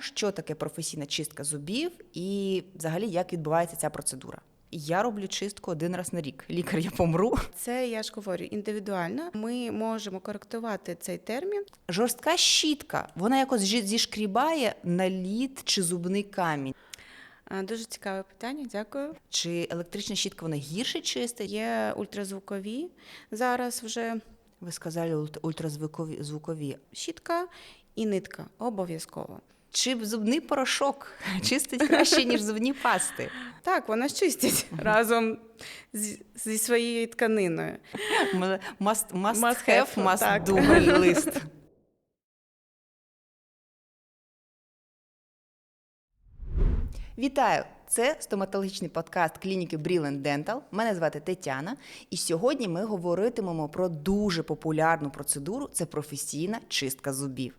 що таке професійна чистка зубів і взагалі як відбувається ця процедура. Я роблю чистку один раз на рік. Лікар, я помру. Це я ж говорю індивідуально. Ми можемо коректувати цей термін. Жорстка щітка, вона якось зішкрібає на лід чи зубний камінь. Дуже цікаве питання. Дякую. Чи електрична щітка вона гірше чистить? Є ультразвукові зараз вже Ви сказали ультразвукові звукові. щітка і нитка обов'язково. Чи зубний порошок чистить краще, ніж зубні пасти? Так, вона чистить разом з- зі своєю тканиною. Must, must, Must have, have, must do лист. Вітаю! Це стоматологічний подкаст клініки Brilliant Dental. Мене звати Тетяна, і сьогодні ми говоритимемо про дуже популярну процедуру це професійна чистка зубів.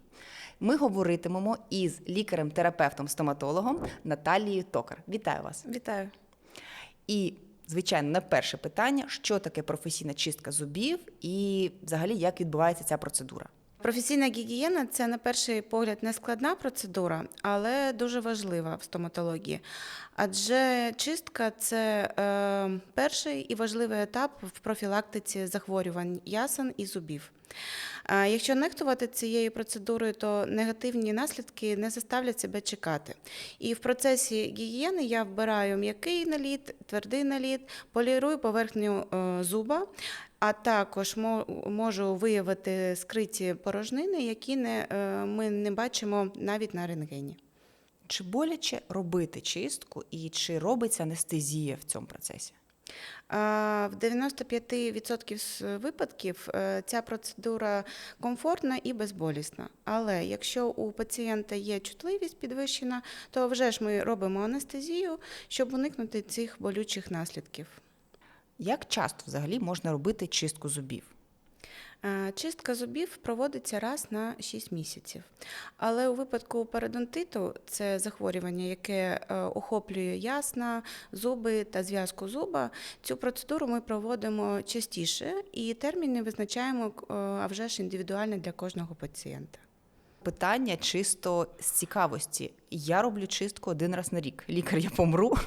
Ми говоритимемо із лікарем-терапевтом-стоматологом Наталією Токар. Вітаю вас! Вітаю. І, звичайно, на перше питання: що таке професійна чистка зубів, і взагалі як відбувається ця процедура? Професійна гігієна це на перший погляд не складна процедура, але дуже важлива в стоматології. Адже чистка це е, перший і важливий етап в профілактиці захворювань ясен і зубів. Якщо нехтувати цією процедурою, то негативні наслідки не заставлять себе чекати. І в процесі гігієни я вбираю м'який наліт, твердий наліт, полірую поверхню е, зуба, а також можу виявити скриті порожнини, які не, е, ми не бачимо навіть на рентгені. Чи боляче робити чистку, і чи робиться анестезія в цьому процесі? В 95% з випадків е, ця процедура комфортна і безболісна. Але якщо у пацієнта є чутливість підвищена, то вже ж ми робимо анестезію, щоб уникнути цих болючих наслідків. Як часто взагалі можна робити чистку зубів? Е, Чистка зубів проводиться раз на 6 місяців. Але у випадку пародонтиту, це захворювання, яке е, охоплює ясна, зуби та зв'язку зуба, цю процедуру ми проводимо частіше і терміни визначаємо е, а вже ж індивідуально для кожного пацієнта. Питання чисто з цікавості. Я роблю чистку один раз на рік. Лікар, я помру.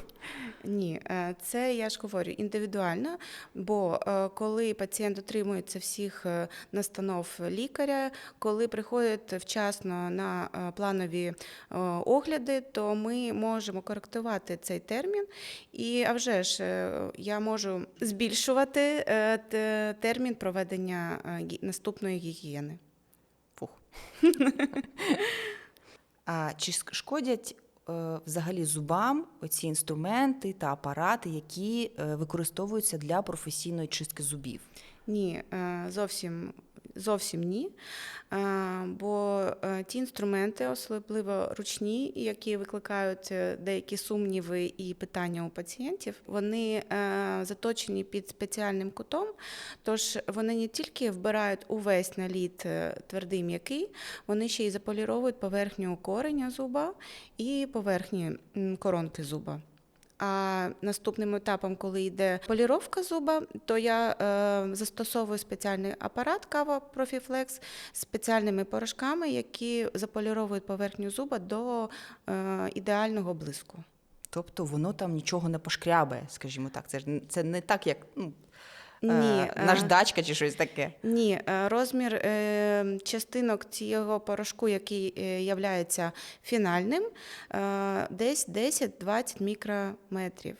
Ні, е, це я ж говорю індивідуально, бо е, коли пацієнт дотримується всіх е, настанов лікаря, коли приходить вчасно на планові огляди, то ми можемо коректувати цей термін. І а вже ж я можу збільшувати термін проведення наступної гігієни. Фух. а чи шкодять взагалі зубам оці інструменти та апарати, які е, використовуються для професійної чистки зубів? Ні, е, зовсім. Зовсім ні. Е, Бо е, ті інструменти, особливо ручні, які викликають е, деякі сумніви і питання у пацієнтів, вони заточені під спеціальним кутом. Тож вони не тільки вбирають увесь наліт твердий м'який, вони ще й заполіровують поверхню кореня зуба і поверхні коронки зуба. А наступним етапом, коли йде поліровка зуба, то я е, застосовую спеціальний апарат кава Profiflex з спеціальними порошками, які заполіровують поверхню зуба до е, ідеального блиску. Тобто воно там нічого не пошкрябає, скажімо так. Це ж це не так, як ну, Ні, е, е, наждачка чи щось таке. Ні, е, розмір е, частинок цього порошку, який е, являється фінальним, е, десь 10-20 мікрометрів.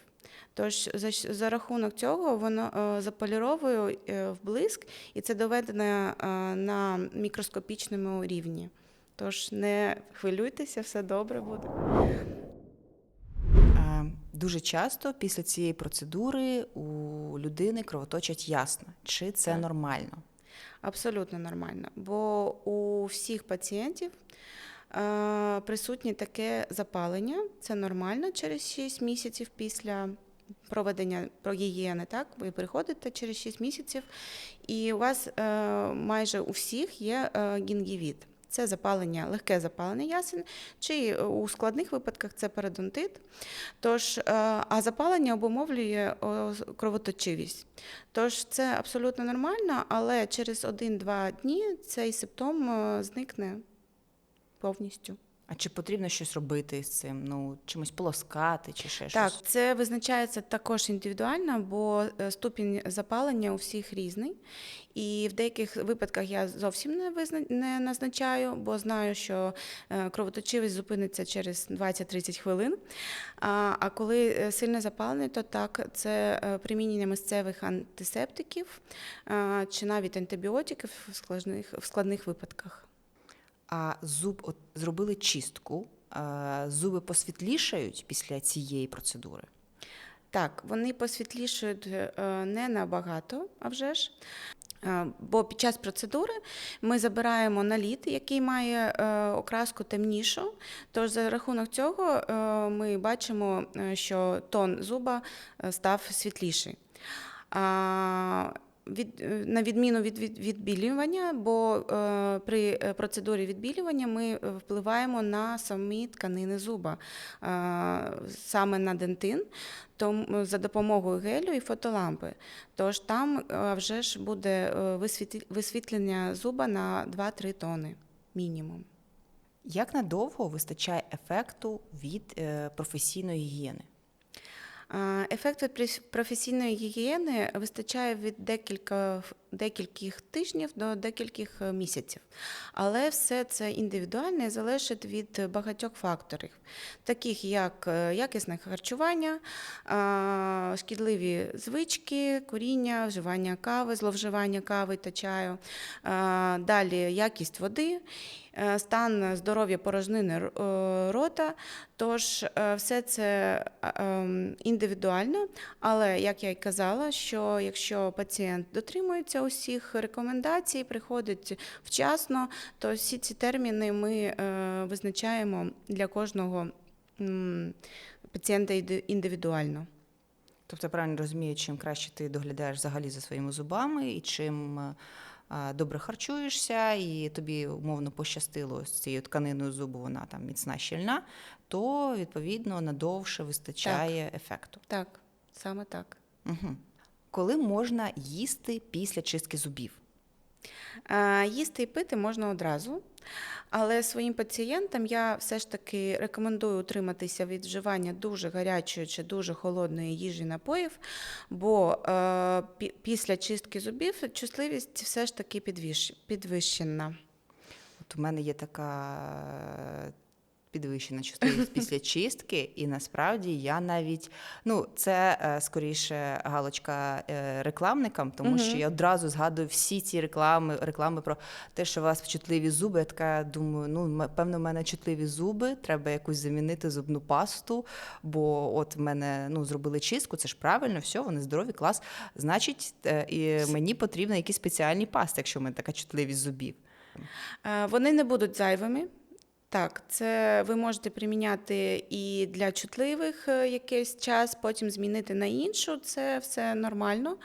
Тож за, за рахунок цього воно е, заполіровує е, в блиск, і це доведено е, на мікроскопічному рівні. Тож не хвилюйтеся, все добре буде. Дуже часто після цієї процедури у людини кровоточать ясно. Чи це Так. нормально? Абсолютно нормально. Бо у всіх пацієнтів е, присутнє таке запалення. Це нормально через 6 місяців після проведення прогігієни. Так, ви приходите через 6 місяців, і у вас е, майже у всіх є е, гінгівіт. Це запалення, легке запалення ясен, чи у складних випадках це парадонтит. Тож, е, а запалення обумовлює кровоточивість. Тож це абсолютно нормально, але через 1-2 дні цей симптом е, зникне повністю. А чи потрібно щось робити з цим? Ну, чимось полоскати чи ще Так, щось? це визначається також індивідуально, бо е, ступінь запалення у всіх різний. І в деяких випадках я зовсім не визна... не назначаю, бо знаю, що е, кровоточивість зупиниться через 20-30 хвилин. А, коли е, сильне запалення, то так, це примінення місцевих антисептиків чи навіть антибіотиків в складних, в складних випадках. А зуб от зробили чистку, зуби посвітлішають після цієї процедури. Так, вони посвітлішують е, не набагато, а вже ж. Е, Бо під час процедури ми забираємо наліт, який має е, окраску темнішу. Тож за рахунок цього ми бачимо, що тон зуба став світліший. Від, е, на відміну від, від відбілювання, бо е, при е, процедурі відбілювання ми е, впливаємо на самі тканини зуба, е, саме на дентин, то за допомогою гелю і фотолампи. Тож там е, вже ж буде е, висвітлення зуба на 2-3 тони мінімум. Як надовго вистачає ефекту від е, професійної гігієни? А, Ефект від професійної гігієни вистачає від декілька, декількох тижнів до декількох е, місяців. Але все це індивідуально і залежить від багатьох факторів, таких як е, якісне харчування, шкідливі звички, куріння, вживання кави, зловживання кави та чаю, далі якість води. е, Стан здоров'я порожнини е, рота, тож е, все це е, ем, індивідуально, але як я й казала, що якщо пацієнт дотримується усіх рекомендацій, приходить вчасно, то всі ці терміни ми е, визначаємо для кожного пацієнта індивідуально. Тобто, я правильно розумію, чим краще ти доглядаєш взагалі за своїми зубами, і чим е, добре харчуєшся, і тобі умовно пощастило з цією тканиною зубу, вона там міцна щільна, то відповідно надовше вистачає ефекту. Так, саме так. Угу. Коли можна їсти після чистки зубів? Е, Їсти і пити можна одразу, але своїм пацієнтам я все ж таки рекомендую утриматися від вживання дуже гарячої чи дуже холодної їжі напоїв, бо е, після чистки зубів чутливість все ж таки підвищена. От у мене є така підвищена чувствительність після чистки, і насправді я навіть ну це е, скоріше галочка е, рекламникам, тому що я одразу згадую всі ці реклами, реклами про те, що у вас чутливі зуби. Я така думаю, ну певно, в мене чутливі зуби, треба якусь замінити зубну пасту. Бо от в мене ну зробили чистку, це ж правильно, все, вони здорові, клас. Значить, е, і мені потрібні якісь спеціальні пасти, якщо в мене така чутливість зубів. Вони не будуть зайвими. Так, це ви можете приміняти і для чутливих е, якийсь час, потім змінити на іншу. Це все нормально.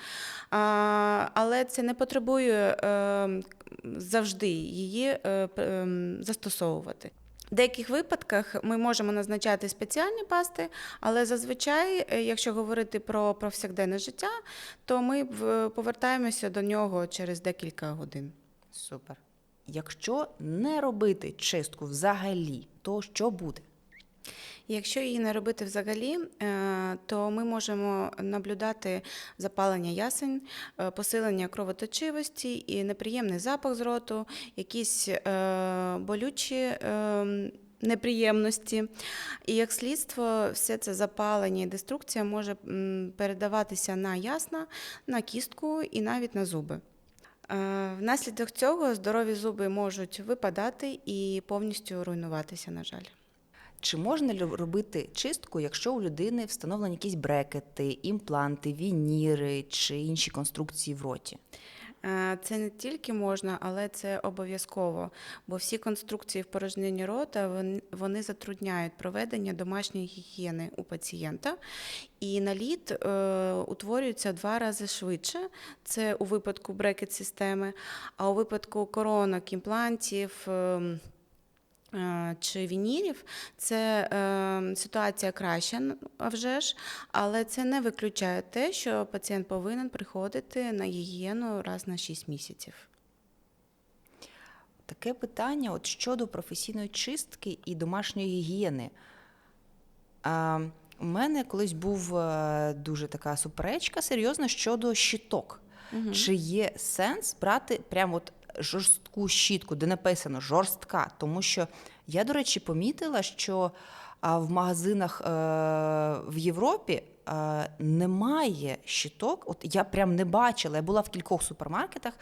Але це не потребує е, завжди її е, ем, застосовувати. В деяких випадках ми можемо назначати спеціальні пасти, але зазвичай, якщо говорити про повсякденне життя, то ми повертаємося до нього через декілька годин. Супер. Якщо не робити чистку взагалі, то що буде? Якщо її не робити взагалі, е, то ми можемо наблюдати запалення ясень, е, посилення кровоточивості і неприємний запах з роту, якісь е, болючі. Неприємності, і як слідство, все це запалення і деструкція може передаватися на ясна, на кістку і навіть на зуби. Е, Внаслідок цього здорові зуби можуть випадати і повністю руйнуватися, на жаль. Чи можна робити чистку, якщо у людини встановлені якісь брекети, імпланти, вініри чи інші конструкції в роті? Е, Це не тільки можна, але це обов'язково, бо всі конструкції в порожнині рота вони, затрудняють проведення домашньої гігієни у пацієнта, і наліт е, утворюється два рази швидше. Це у випадку брекет-системи, а у випадку коронок, імплантів. Е, Чи вінірів, це е, ситуація краща, а вже ж, але це не виключає те, що пацієнт повинен приходити на гігієну раз на 6 місяців. таке питання от щодо професійної чистки і домашньої гігієни. А, у мене колись був е, дуже така суперечка серйозна щодо щиток. Чи є сенс брати прямо от жорстку щітку, де написано жорстка? Тому що я, до речі, помітила, що в магазинах е, в Європі е, немає щиток. От я прям не бачила. Я була в кількох супермаркетах,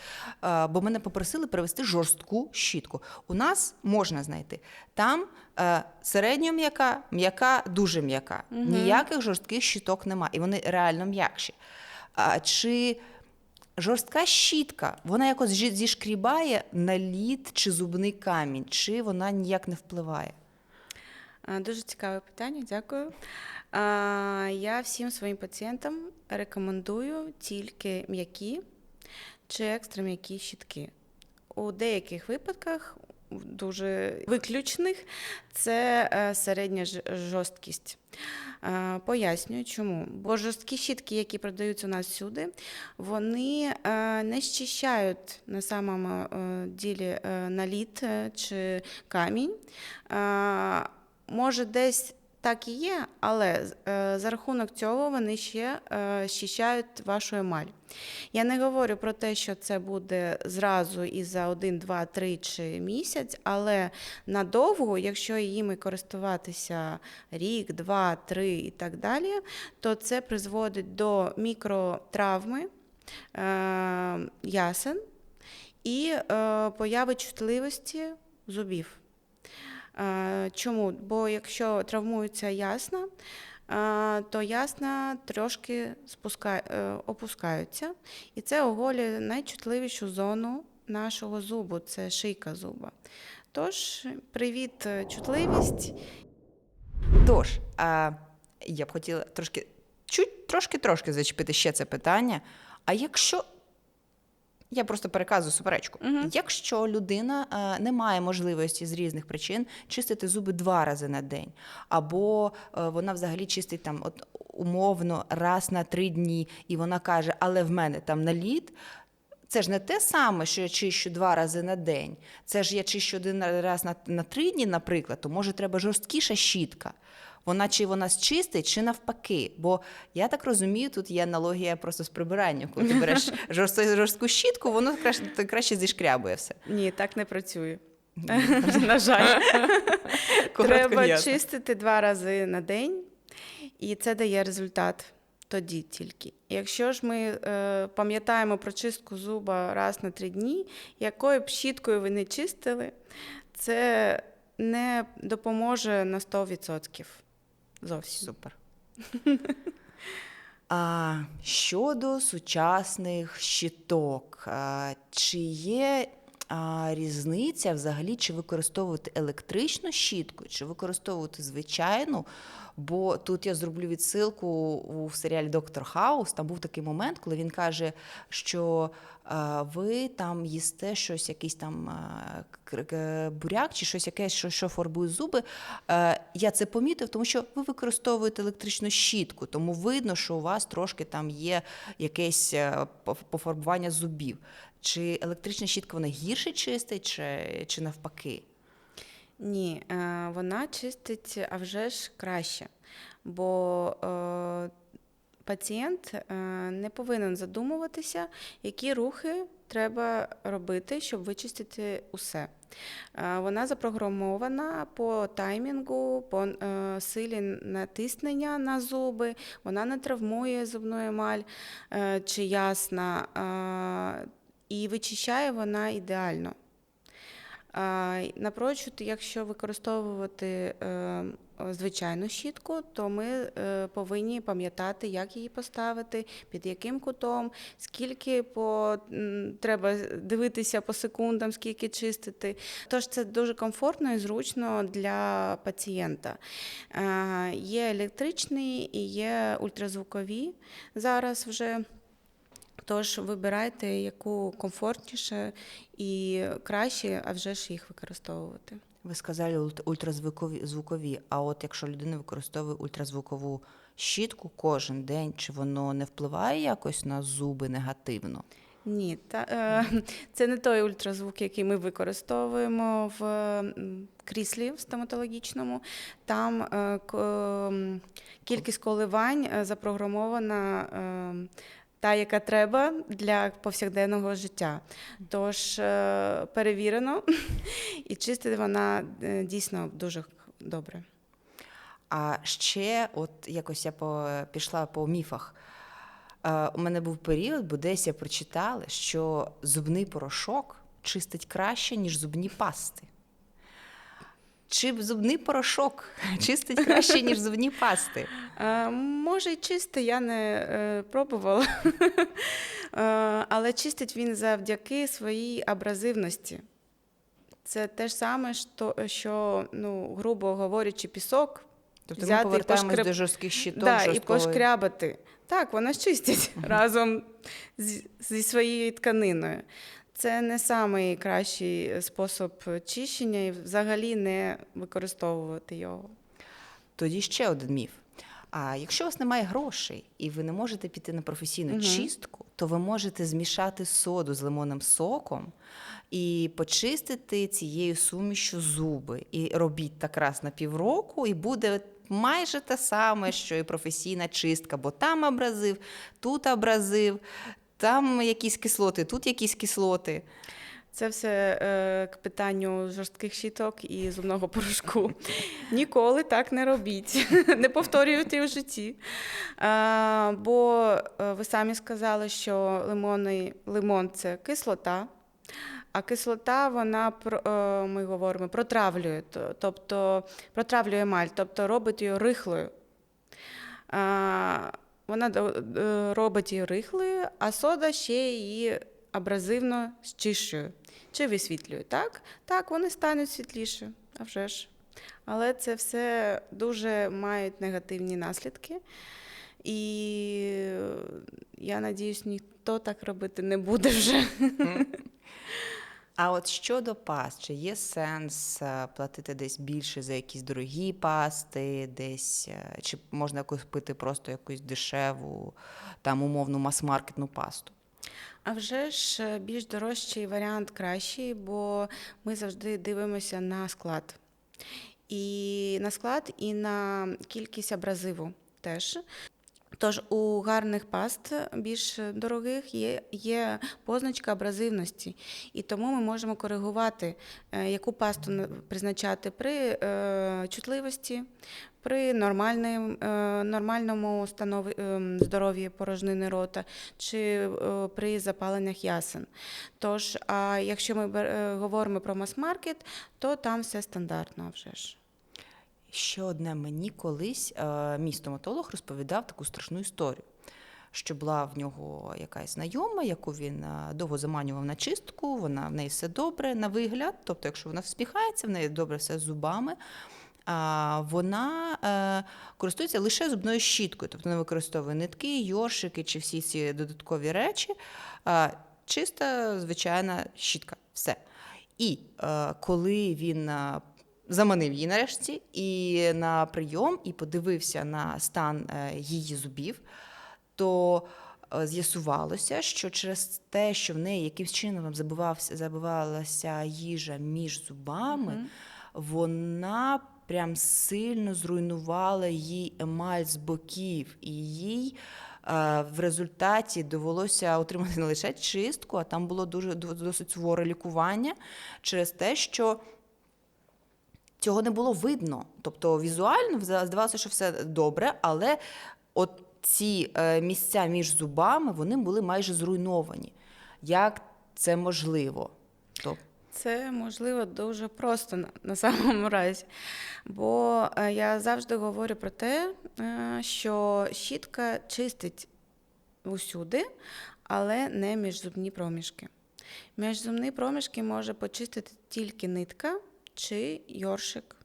е, бо мене попросили привезти жорстку щітку. У нас можна знайти. Там е, середньо м'яка, м'яка, дуже м'яка. Ніяких жорстких щиток немає. І вони реально м'якші. Чи жорстка щітка, вона якось зішкрібає на лід чи зубний камінь, чи вона ніяк не впливає? Дуже цікаве питання, дякую. Я всім своїм пацієнтам рекомендую тільки м'які чи екстра м'які щітки. У деяких випадках, дуже виключних, це е, середня жорсткість. Е, Пояснюю, чому. Бо жорсткі щітки, які продаються у нас всюди, вони е, не щищають на самому ділі наліт чи камінь. Може, десь так і є, але е, за рахунок цього вони ще е, щищають вашу емаль. Я не говорю про те, що це буде зразу і за один, два, три чи місяць, але надовго, якщо їми користуватися рік, два, три і так далі, то це призводить до мікротравми е, ясен і появи чутливості зубів. Е, Чому? Бо якщо травмується ясна, е, то ясна трошки спуска... е, опускаються, і це оголює найчутливішу зону нашого зубу це шийка зуба. Тож, привіт, чутливість. Тож, а, я б хотіла трошки, чуть трошки-трошки зачепити ще це питання. А якщо. Я просто переказую суперечку. Якщо людина е, не має можливості з різних причин чистити зуби два рази на день, або е, вона взагалі чистить там от умовно раз на три дні, і вона каже, але в мене там наліт. Це ж не те саме, що я чищу два рази на день. Це ж я чищу один раз на, на три дні, наприклад, то може треба жорсткіша щітка. Вона чи вона чистить, чи навпаки. Бо я так розумію, тут є аналогія просто з прибиранням. Коли ти береш жорстку, жорстку щітку, воно краще, краще зішкрябує все. Ні, так не працює. На жаль. Треба чистити два рази на день, і це дає результат тоді тільки. Якщо ж ми е, пам'ятаємо про чистку зуба раз на три дні, якою б щіткою ви не чистили, це не допоможе на 100%. Зовсім. Супер. А щодо сучасних щиток, чи є різниця взагалі, чи використовувати електричну щітку, чи використовувати звичайну? Бо тут я зроблю відсилку у серіалі Доктор Хаус. Там був такий момент, коли він каже, що а, ви там їсте щось, якийсь там кр- буряк чи щось яке, що, що фарбує зуби. Е, я це помітив, тому що ви використовуєте електричну щітку, тому видно, що у вас трошки там є якесь е, пофарбування зубів. Чи електрична щітка вона гірше чистить, чи, чи навпаки? Ні, е, вона чистить а вже ж краще, бо е, пацієнт е, не повинен задумуватися, які рухи треба робити, щоб вичистити усе. Вона запрограмована по таймінгу, по силі натиснення на зуби, вона не травмує зубну емаль чи ясна, і вичищає вона ідеально. Напрочуд, якщо використовувати е, звичайну щітку, то ми е, повинні пам'ятати, як її поставити, під яким кутом, скільки по, треба дивитися по секундам, скільки чистити. Тож це дуже комфортно і зручно для пацієнта. Е, Є електричні і є ультразвукові зараз вже. Тож вибирайте, яку комфортніше і краще, а вже ж їх використовувати. Ви сказали ультразвукові звукові. А от якщо людина використовує ультразвукову щітку кожен день, чи воно не впливає якось на зуби негативно? Ні, та, е, це не той ультразвук, який ми використовуємо в кріслі в стоматологічному. Там е, кількість коливань е, запрограмована е, та, яка треба для повсякденного життя. Тож е, перевірено, і чистить вона е, дійсно дуже добре. А ще, от якось я по, пішла по міфах. Е, у мене був період, бо десь я прочитала, що зубний порошок чистить краще, ніж зубні пасти. Чи зубний порошок чистить краще, ніж зубні пасти? Е, Може, і чисти, я не е, пробувала, Е, але чистить він завдяки своїй абразивності. Це те ж саме, що, що ну, грубо говорячи, пісок. Тобто взяти і повертаємось пошкреб- до жорстких щиток. да, і пошкрябати. Так, вона чистить разом з- зі своєю тканиною. Це не найкращий спосіб чищення і взагалі не використовувати його. Тоді ще один міф. А якщо у вас немає грошей і ви не можете піти на професійну Мгм. чистку, то ви можете змішати соду з лимонним соком і почистити цією сумішю зуби. І робіть так раз на півроку, і буде майже те саме, що і професійна чистка, бо там абразив, тут абразив, там якісь кислоти, тут якісь кислоти. Це все е, к питанню жорстких щіток і зубного порошку. Ніколи так не робіть, не повторюйте в житті. Е, бо е, ви самі сказали, що лимонний, лимон це кислота. А кислота, вона е, ми говоримо, протравлює, то- тобто протравлює емаль, тобто робить її рихлою. Е, Вона е, робить її рихлою, а сода ще її абразивно зчищує чи висвітлює. Так, так, вони стануть світліше, а вже ж. Але це все дуже мають негативні наслідки. І я надіюсь, ніхто так робити не буде вже. А от щодо паст, чи є сенс е, платити десь більше за якісь дорогі пасти, десь е, чи можна купити просто якусь дешеву, там умовну мас-маркетну пасту? А вже ж е, більш дорожчий варіант кращий, бо ми завжди дивимося на склад. І на склад, і на кількість абразиву теж. Тож у гарних паст більш дорогих є, є позначка абразивності, і тому ми можемо коригувати, е, яку пасту призначати при е, чутливості, при е, нормальному здоров'ї порожнини рота чи е, при запаленнях ясен. Тож, а якщо ми е, говоримо про мас-маркет, то там все стандартно вже ж. Ще одне мені колись е, мій стоматолог розповідав таку страшну історію. Що була в нього якась знайома, яку він е, довго заманював на чистку, вона в неї все добре на вигляд. Тобто, якщо вона всміхається, в неї добре все з зубами. А вона е, користується лише зубною щіткою, тобто не використовує нитки, йоршики чи всі ці додаткові речі. Чиста, звичайна щітка. Все. І коли він заманив її нарешті і на прийом, і подивився на стан е, її зубів, то е, з'ясувалося, що через те, що в неї якимсь чином забивався, забивалася їжа між зубами, Мгм. вона прям сильно зруйнувала їй емаль з боків, і їй е, в результаті довелося отримати не лише чистку, а там було дуже досить суворе лікування через те, що цього не було видно. Тобто візуально здавалося, що все добре, але от ці е, місця між зубами вони були майже зруйновані. Як це можливо? Тобто, Це можливо дуже просто на, на самому разі. Бо е, я завжди говорю про те, е, що щітка чистить усюди, але не міжзубні проміжки. Міжзубні проміжки може почистити тільки нитка чи йоршик,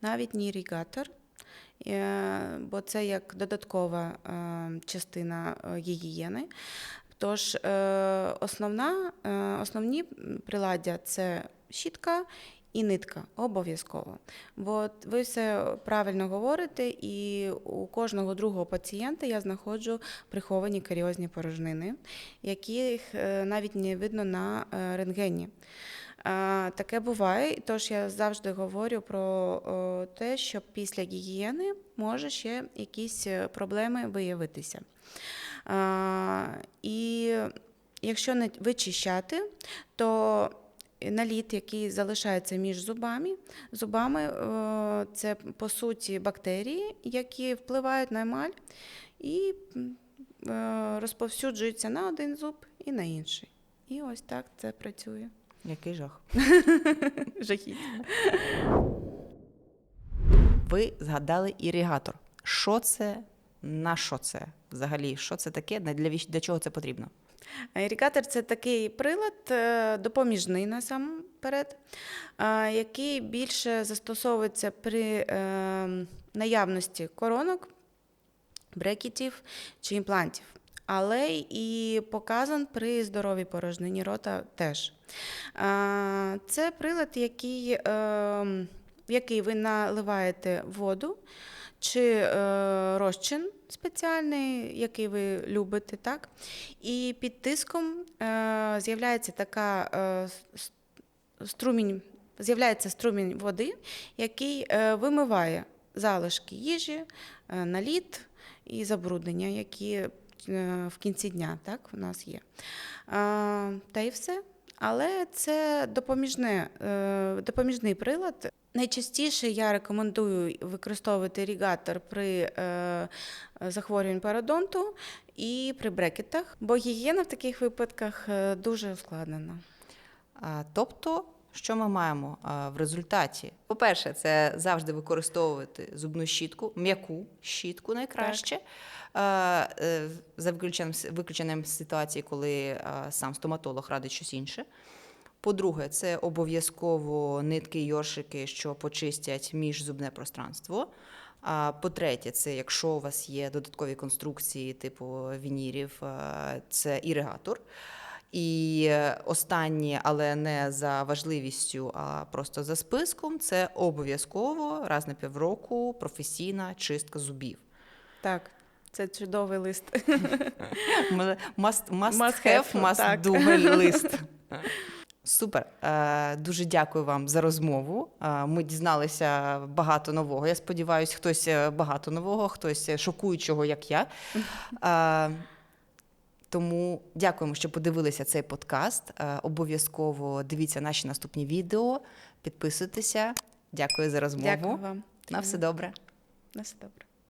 навіть не іригатор, е, бо це як додаткова е, частина гігієни. Тож е, основна, е, основні приладдя це щітка і нитка обов'язково. Бо ви все правильно говорите, і у кожного другого пацієнта я знаходжу приховані каріозні порожнини, яких навіть не видно на рентгені. Таке буває, тож я завжди говорю про те, що після гігієни може ще якісь е, проблеми виявитися. І якщо не вичищати, то наліт, який залишається між зубами, зубами це по суті бактерії, які впливають на емаль і е, розповсюджуються на один зуб і на інший. І ось так це працює. Який жах. Жахіть. Ви згадали іригатор. Що це? На що це? Взагалі, що це таке? Для, для чого це потрібно? Іригатор це такий прилад е, допоміжний насамперед, е, який більше застосовується при е, наявності коронок, брекетів чи імплантів. Але і показан при здоровій порожнині рота теж. Це прилад, який, в який ви наливаєте воду чи е, розчин спеціальний, який ви любите, так? І під тиском е, з'являється така е, струмінь, з'являється струмінь води, який вимиває залишки їжі, наліт і забруднення, які в кінці дня так, у нас є. Е, та і все. Але це допоміжне, е, допоміжний прилад. Найчастіше я рекомендую використовувати ірігатор при е, захворюванні пародонту і при брекетах, бо гігієна в таких випадках е, дуже ускладнена. Тобто, що ми маємо а, в результаті? По-перше, це завжди використовувати зубну щітку, м'яку щітку найкраще. А, е, за виключенням, виключенням ситуації, коли сам стоматолог радить щось інше. По-друге, це обов'язково нитки, йоршики, що почистять міжзубне пространство. А по-третє, це якщо у вас є додаткові конструкції, типу вінірів, е, це іригатор. І останнє, але не за важливістю, а просто за списком, це обов'язково раз на півроку професійна чистка зубів. Так, це чудовий лист. Must, must, Must have, have, must do лист. Супер. Е, Дуже дякую вам за розмову. Е, Ми дізналися багато нового. Я сподіваюся, хтось е, багато нового, хтось шокуючого, як я. Тому дякуємо, що подивилися цей подкаст. Е, Обов'язково дивіться наші наступні відео, підписуйтеся. Дякую за розмову. Дякую вам. На все добре. На все добре.